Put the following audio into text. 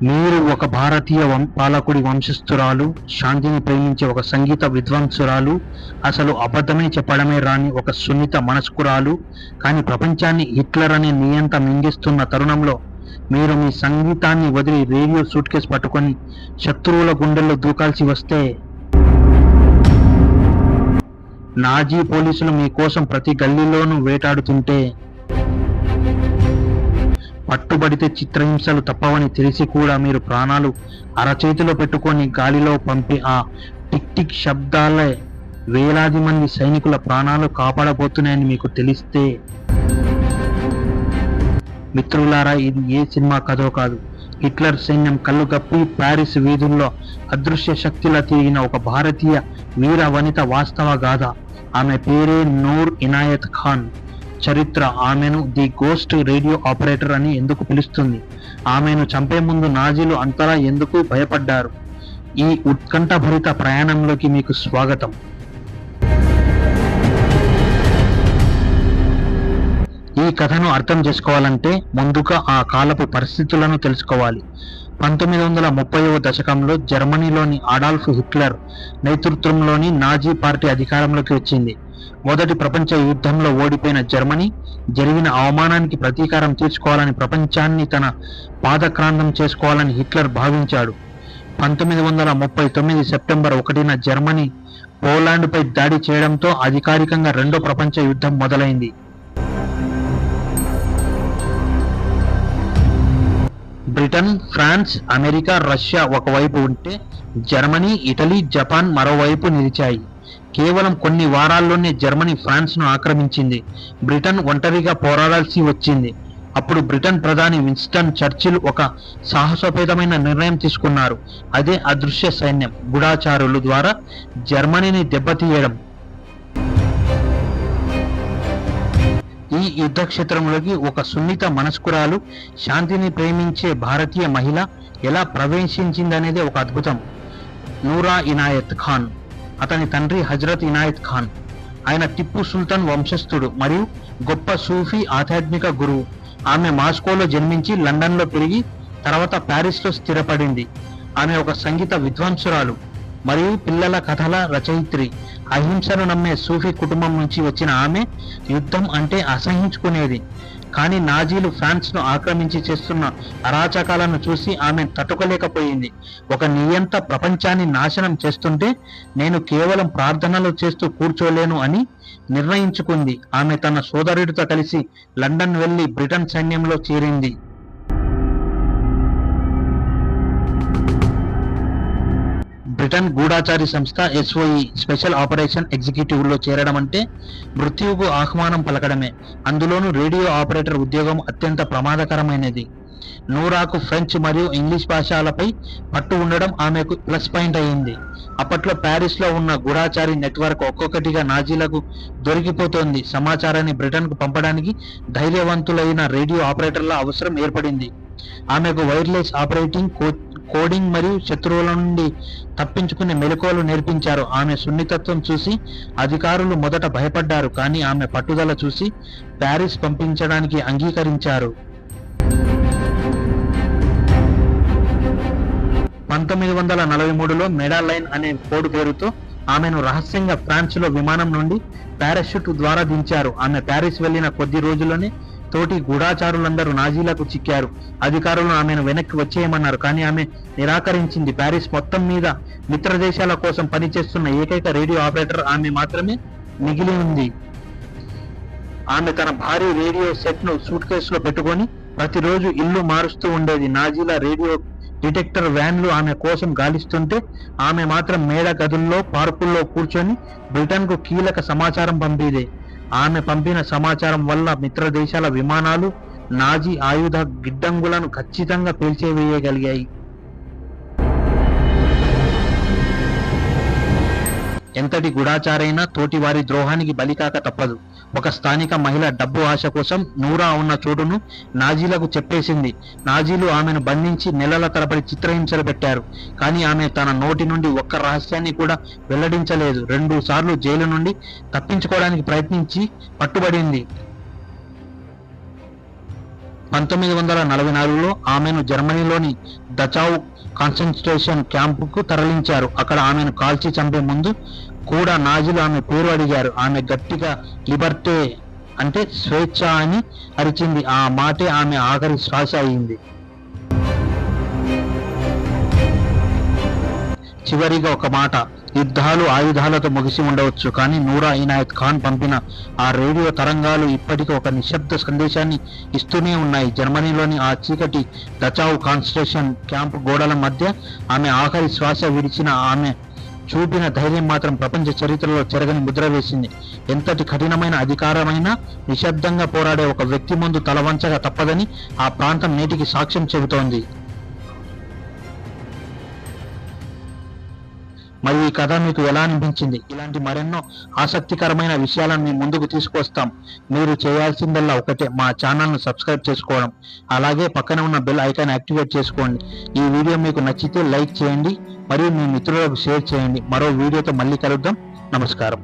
మీరు ఒక భారతీయ వం పాలకుడి వంశస్థురాలు శాంతిని ప్రేమించే ఒక సంగీత విద్వాంసురాలు అసలు అబద్ధమే చెప్పడమే రాని ఒక సున్నిత మనస్కురాలు కానీ ప్రపంచాన్ని హిట్లర్ అనే నియంత మింగిస్తున్న తరుణంలో మీరు మీ సంగీతాన్ని వదిలి రేడియో సూట్ కేసు పట్టుకొని శత్రువుల గుండెల్లో దూకాల్సి వస్తే నాజీ పోలీసులు మీకోసం ప్రతి గల్లీలోనూ వేటాడుతుంటే పట్టుబడితే చిత్రహింసలు తప్పవని తెలిసి కూడా మీరు ప్రాణాలు అరచేతిలో పెట్టుకొని గాలిలో పంపి ఆ టిక్ టిక్ శబ్దాలే వేలాది మంది సైనికుల ప్రాణాలు కాపాడబోతున్నాయని మీకు తెలిస్తే. మిత్రులారా ఇది ఏ సినిమా కథో కాదు. హిట్లర్ సైన్యం కళ్ళు కప్పి ప్యారిస్ వీధుల్లో అదృశ్య శక్తిలా తిరిగిన ఒక భారతీయ వీర వనిత వాస్తవ గాథ. ఆమె పేరే నూర్ ఇనాయత్ ఖాన్. చరిత్ర. ఆమెను ది గోస్ట్ రేడియో ఆపరేటర్ అని ఎందుకు పిలుస్తుంది? ఆమెను చంపే ముందు నాజీలు అంతలా ఎందుకు భయపడ్డారు? ఈ ఉత్కంఠభరిత ప్రయాణంలోకి మీకు స్వాగతం. ఈ కథను అర్థం చేసుకోవాలంటే ముందుగా ఆ కాలపు పరిస్థితులను తెలుసుకోవాలి. పంతొమ్మిది వందల ముప్పైవ దశకంలో జర్మనీలోని అడాల్ఫ్ హిట్లర్ నేతృత్వంలోని నాజీ పార్టీ అధికారంలోకి వచ్చింది. మొదటి ప్రపంచ యుద్ధంలో ఓడిపోయిన జర్మనీ జరిగిన అవమానానికి ప్రతీకారం తీర్చుకోవాలని ప్రపంచాన్ని తన పాదక్రాంతం చేసుకోవాలని హిట్లర్ భావించాడు. పంతొమ్మిది వందల ముప్పై తొమ్మిది సెప్టెంబర్ ఒకటిన జర్మనీ పోలాండ్పై దాడి చేయడంతో అధికారికంగా రెండో ప్రపంచ యుద్ధం మొదలైంది. బ్రిటన్ ఫ్రాన్స్ అమెరికా రష్యా ఒకవైపు ఉంటే జర్మనీ ఇటలీ జపాన్ మరోవైపు నిలిచాయి. కేవలం కొన్ని వారాల్లోనే జర్మనీ ఫ్రాన్స్ను ఆక్రమించింది. బ్రిటన్ ఒంటరిగా పోరాడాల్సి వచ్చింది. అప్పుడు బ్రిటన్ ప్రధాని విన్స్టన్ చర్చిల్ ఒక సాహసోపేతమైన నిర్ణయం తీసుకున్నారు. అదే అదృశ్య సైన్యం. గుడాచారులు ద్వారా జర్మనీని దెబ్బతీయడం. ఈ యుద్ధక్షేత్రంలోకి ఒక సున్నిత మనస్కురాలు శాంతిని ప్రేమించే భారతీయ మహిళ ఎలా ప్రవేశించిందనేది ఒక అద్భుతం. నూరా ఇనాయత్ ఖాన్. అతని తండ్రి హజరత్ ఇనాయత్ ఖాన్. ఆయన టిప్పు సుల్తాన్ వంశస్థుడు మరియు గొప్ప సూఫీ ఆధ్యాత్మిక గురువు. ఆమె మాస్కోలో జన్మించి లండన్లో పెరిగి తర్వాత ప్యారిస్లో స్థిరపడింది. ఆమె ఒక సంగీత విద్వాంసురాలు మరియు పిల్లల కథల రచయిత్రి. అహింసను నమ్మే సూఫీ కుటుంబం నుంచి వచ్చిన ఆమె యుద్ధం అంటే అసహించుకునేది. కానీ నాజీలు ఫ్రాన్స్ను ఆక్రమించి చేస్తున్న అరాచకాలను చూసి ఆమె తట్టుకోలేకపోయింది. ఒక నియంత ప్రపంచాన్ని నాశనం చేస్తుంటే నేను కేవలం ప్రార్థనలు చేస్తూ కూర్చోలేను అని నిర్ణయించుకుంది. ఆమె తన సోదరుడితో కలిసి లండన్ వెళ్ళి బ్రిటన్ సైన్యంలో చేరింది. బ్రిటన్ గూఢాచారి సంస్థ ఎస్ఓఈ స్పెషల్ ఆపరేషన్ ఎగ్జిక్యూటివ్లో చేరడం అంటే మృత్యువుకు ఆహ్వానం పలకడమే. అందులోనూ రేడియో ఆపరేటర్ ఉద్యోగం అత్యంత ప్రమాదకరమైనది. నూరాకు ఫ్రెంచ్ మరియు ఇంగ్లీష్ భాషలపై పట్టు ఉండడం ఆమెకు ప్లస్ పాయింట్ అయింది అప్పట్లో ప్యారిస్లో ఉన్న గూఢాచారి నెట్వర్క్ ఒక్కొక్కటిగా నాజీలకు దొరికిపోతోంది. సమాచారాన్ని బ్రిటన్కు పంపడానికి ధైర్యవంతులైన రేడియో ఆపరేటర్ల అవసరం ఏర్పడింది. ఆమెకు వైర్లెస్ ఆపరేటింగ్ కోచ్ కోడింగ్ మరియు శత్రువుల నుండి తప్పించుకునే మెలకువలు నేర్పించారు. ఆమె సున్నితత్వం చూసి అధికారులు మొదట భయపడ్డారు కానీ ఆమె పట్టుదల చూసి ప్యారిస్ పంపించడానికి అంగీకరించారు. పంతొమ్మిది వందల నలభై మూడులో మెడాలైన్ అనే కోడ్ పేరుతో ఆమెను రహస్యంగా ఫ్రాన్స్లో విమానం నుండి పారాషూట్ ద్వారా దించారు. ఆమె ప్యారిస్ వెళ్ళిన కొద్ది రోజుల్లోనే తోటి గూఢాచారులందరూ నాజీలకు చిక్కారు. అధికారులు ఆమెను వెనక్కి వచ్చేయమన్నారు. కానీ ఆమె నిరాకరించింది. ప్యారిస్ మొత్తం మీద మిత్ర దేశాల కోసం పనిచేస్తున్న ఏకైక రేడియో ఆపరేటర్ ఆమె మాత్రమే మిగిలి ఉంది. ఆమె తన భారీ రేడియో సెట్ను సూట్ కేసులో పెట్టుకొని ప్రతిరోజు ఇల్లు మారుస్తూ ఉండేది. నాజీల రేడియో డిటెక్టర్ వ్యాన్లు ఆమె కోసం గాలిస్తుంటే ఆమె మాత్రం మేడ గదుల్లో పార్కుల్లో కూర్చొని బ్రిటన్కు కీలక సమాచారం పంపేది. ఆమె పంపిన సమాచారం వల్ల మిత్ర దేశాల విమానాలు నాజీ ఆయుధ గిడ్డంగులను ఖచ్చితంగా పేల్చేవేయగలిగాయి. ఎంతటి గుడాచారైనా తోటి వారి ద్రోహానికి బలికాక తప్పదు. ఒక స్థానిక మహిళ డబ్బు ఆశ కోసం నూరా ఉన్న చోటును నాజీలకు చెప్పేసింది. నాజీలు ఆమెను బంధించి నెలల తరబడి చిత్రహింసలు పెట్టారు కానీ ఆమె తన నోటి నుండి ఒక్క రహస్యాన్ని కూడా వెల్లడించలేదు. రెండు సార్లు జైలు నుండి తప్పించుకోవడానికి ప్రయత్నించి పట్టుబడింది. పంతొమ్మిది వందల నలభై నాలుగులో ఆమెను జర్మనీలోని దచావ్ కాన్సన్ట్రేషన్ క్యాంపుకు తరలించారు. అక్కడ ఆమెను కాల్చి చంపే ముందు కూడా నాజీలు ఆమె పేరు అడిగారు. ఆమె గట్టిగా లిబర్టే అంటే స్వేచ్ఛ అని అరిచింది. ఆ మాటే ఆమె ఆఖరి శ్వాస అయింది. చివరిగా ఒక మాట యుద్ధాలు ఆయుధాలతో ముగిసి ఉండవచ్చు కానీ నూరా ఇనాయత్ ఖాన్ పంపిన ఆ రేడియో తరంగాలు ఇప్పటికీ ఒక నిశ్శబ్ద సందేశాన్ని ఇస్తూనే ఉన్నాయి. జర్మనీలోని ఆ చీకటి దచావు కాన్స్ట్రేషన్ క్యాంప్ గోడల మధ్య ఆమె ఆఖరి శ్వాస విడిచిన ఆమె చూపిన ధైర్యం మాత్రం ప్రపంచ చరిత్రలో చెరగని ముద్ర వేసింది. ఎంతటి కఠినమైన అధికారమైనా నిశ్శబ్దంగా పోరాడే ఒక వ్యక్తి ముందు తలవంచగా తప్పదని ఆ ప్రాంతం నేటికి సాక్ష్యం చెబుతోంది. మరి ఈ కథ మీకు ఎలా అనిపించింది? ఇలాంటి మరెన్నో ఆసక్తికరమైన విషయాలను మీ ముందుకు తీసుకొస్తాం. మీరు చేయాల్సిందల్లా ఒకటే మా ఛానల్ను సబ్స్క్రైబ్ చేసుకోవడం. అలాగే పక్కన ఉన్న బెల్ ఐకాన్ యాక్టివేట్ చేసుకోండి. ఈ వీడియో మీకు నచ్చితే లైక్ చేయండి మరియు మీ మిత్రులకు షేర్ చేయండి. మరో వీడియోతో మళ్ళీ కలుద్దాం. నమస్కారం.